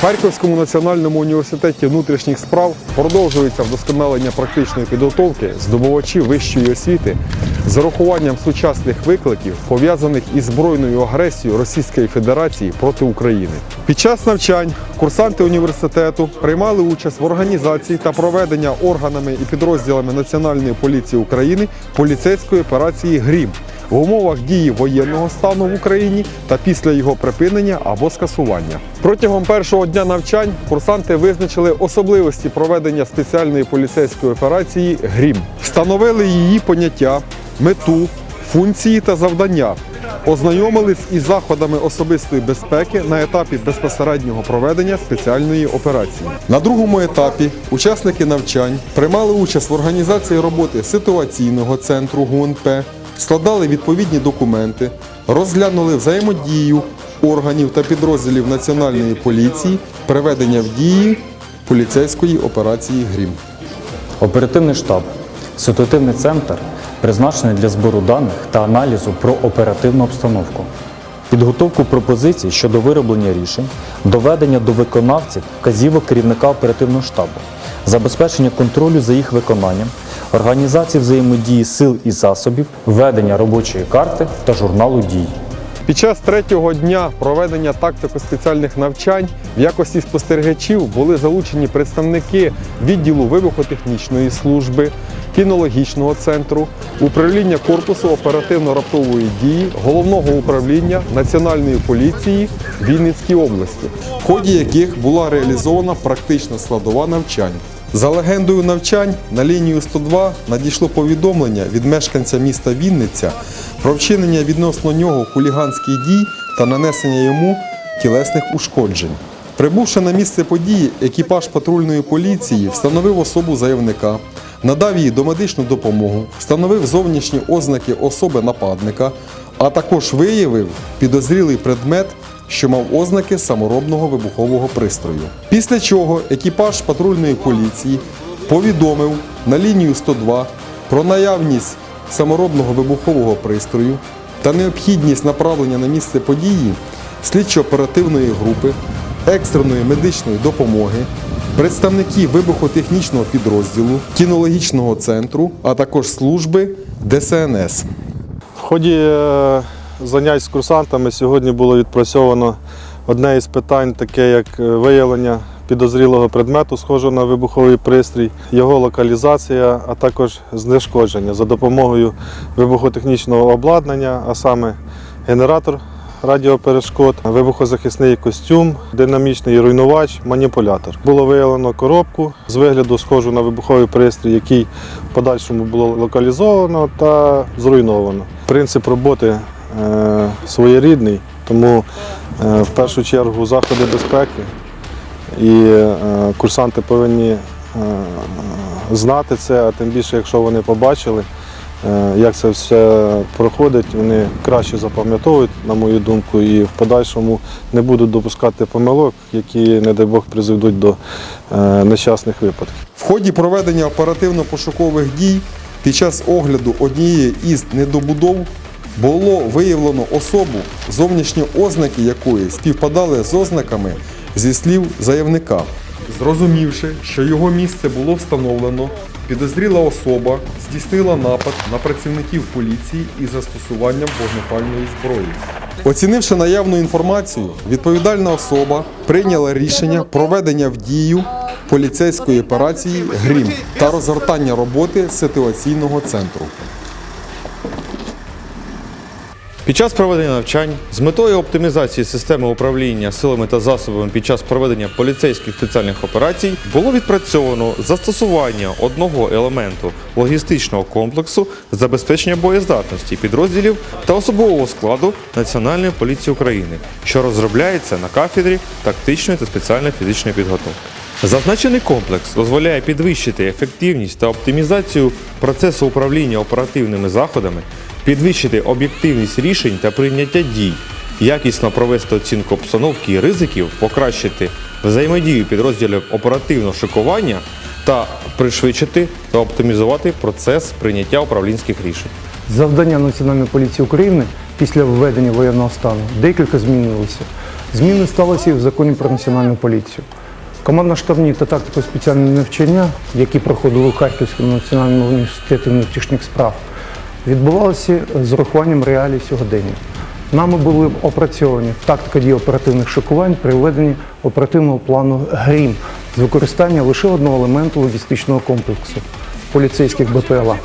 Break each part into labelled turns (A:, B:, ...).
A: Харківському національному університеті внутрішніх справ продовжується вдосконалення практичної підготовки здобувачів вищої освіти з урахуванням сучасних викликів, пов'язаних із збройною агресією Російської Федерації проти України. Під час навчань курсанти університету приймали участь в організації та проведення органами і підрозділами Національної поліції України поліцейської операції Грім в умовах дії воєнного стану в Україні та після його припинення або скасування. Протягом першого дня навчань курсанти визначили особливості проведення спеціальної поліцейської операції Грім, встановили її поняття, мету, функції та завдання. Ознайомились із заходами особистої безпеки на етапі безпосереднього проведення спеціальної операції. На другому етапі учасники навчань приймали участь в організації роботи ситуаційного центру ГУНП, складали відповідні документи, розглянули взаємодію органів та підрозділів Національної поліції, приведення в дії поліцейської операції Грім.
B: Оперативний штаб ситуативний центр призначений для збору даних та аналізу про оперативну обстановку, підготовку пропозицій щодо вироблення рішень, доведення до виконавців вказівок керівника оперативного штабу, забезпечення контролю за їх виконанням, організації взаємодії сил і засобів, ведення робочої карти та журналу дій.
A: Під час третього дня проведення тактико-спеціальних навчань в якості спостерігачів були залучені представники відділу вибухотехнічної служби, кінологічного центру, управління корпусу оперативно-раптової дії, головного управління Національної поліції Вінницькій області, в ході яких була реалізована практична складова навчань. За легендою навчань на лінію 102 надійшло повідомлення від мешканця міста Вінниця про вчинення відносно нього хуліганських дій та нанесення йому тілесних ушкоджень. Прибувши на місце події, екіпаж патрульної поліції встановив особу заявника, надав їй домедичну допомогу, встановив зовнішні ознаки особи нападника, а також виявив підозрілий предмет що мав ознаки саморобного вибухового пристрою. Після чого екіпаж патрульної поліції повідомив на лінію 102 про наявність саморобного вибухового пристрою та необхідність направлення на місце події слідчо-оперативної групи, екстреної медичної допомоги, представників вибухотехнічного підрозділу, кінологічного центру, а також служби ДСНС.
C: В ході е, занять з курсантами сьогодні було відпрацьовано одне із питань, таке як е, виявлення підозрілого предмету, схожого на вибуховий пристрій, його локалізація, а також знешкодження за допомогою вибухотехнічного обладнання, а саме генератор радіоперешкод, вибухозахисний костюм, динамічний руйнувач, маніпулятор. Було виявлено коробку з вигляду схожу на вибуховий пристрій, який в подальшому було локалізовано та зруйновано. Принцип роботи е, своєрідний, тому е, в першу чергу заходи безпеки і е, курсанти повинні знати це, а тим більше, якщо вони побачили, як це все проходить, вони краще запам'ятовують, на мою думку, і в подальшому не будуть допускати помилок, які, не дай Бог, призведуть до е, нещасних випадків.
A: В ході проведення оперативно-пошукових дій під час огляду однієї із недобудов було виявлено особу, зовнішні ознаки якої співпадали з ознаками зі слів заявника. Зрозумівши, що його місце було встановлено, підозріла особа здійснила напад на працівників поліції із застосуванням вогнепальної зброї. Оцінивши наявну інформацію, відповідальна особа прийняла рішення проведення в дію поліцейської операції Грім та розгортання роботи ситуаційного центру.
D: Під час проведення навчань з метою оптимізації системи управління силами та засобами під час проведення поліцейських спеціальних операцій було відпрацьовано застосування одного елементу логістичного комплексу забезпечення боєздатності підрозділів та особового складу Національної поліції України, що розробляється на кафедрі тактичної та спеціальної фізичної підготовки. Зазначений комплекс дозволяє підвищити ефективність та оптимізацію процесу управління оперативними заходами, підвищити об'єктивність рішень та прийняття дій, якісно провести оцінку обстановки і ризиків, покращити взаємодію підрозділів оперативного шикування та пришвидшити та оптимізувати процес прийняття управлінських рішень.
E: Завдання Національної поліції України після введення воєнного стану декілька змінилося. Зміни сталися і в законі про національну поліцію. Командно-штабні та тактико-спеціальні навчання, які проходили у Харківському національному університеті внутрішніх справ, відбувалися з урахуванням реалій сьогодення. Нами були опрацьовані тактика дій оперативних шокувань при введенні оперативного плану ГРІМ з використанням лише одного елементу логістичного комплексу поліцейських БПЛА.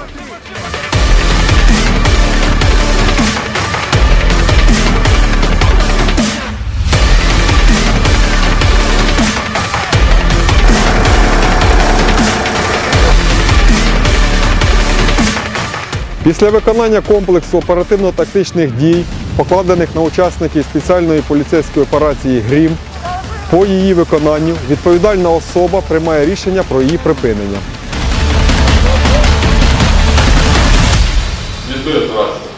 A: Після виконання комплексу оперативно-тактичних дій, покладених на учасників спеціальної поліцейської операції ГРІМ, по її виконанню відповідальна особа приймає рішення про її припинення.
F: Звідки операція?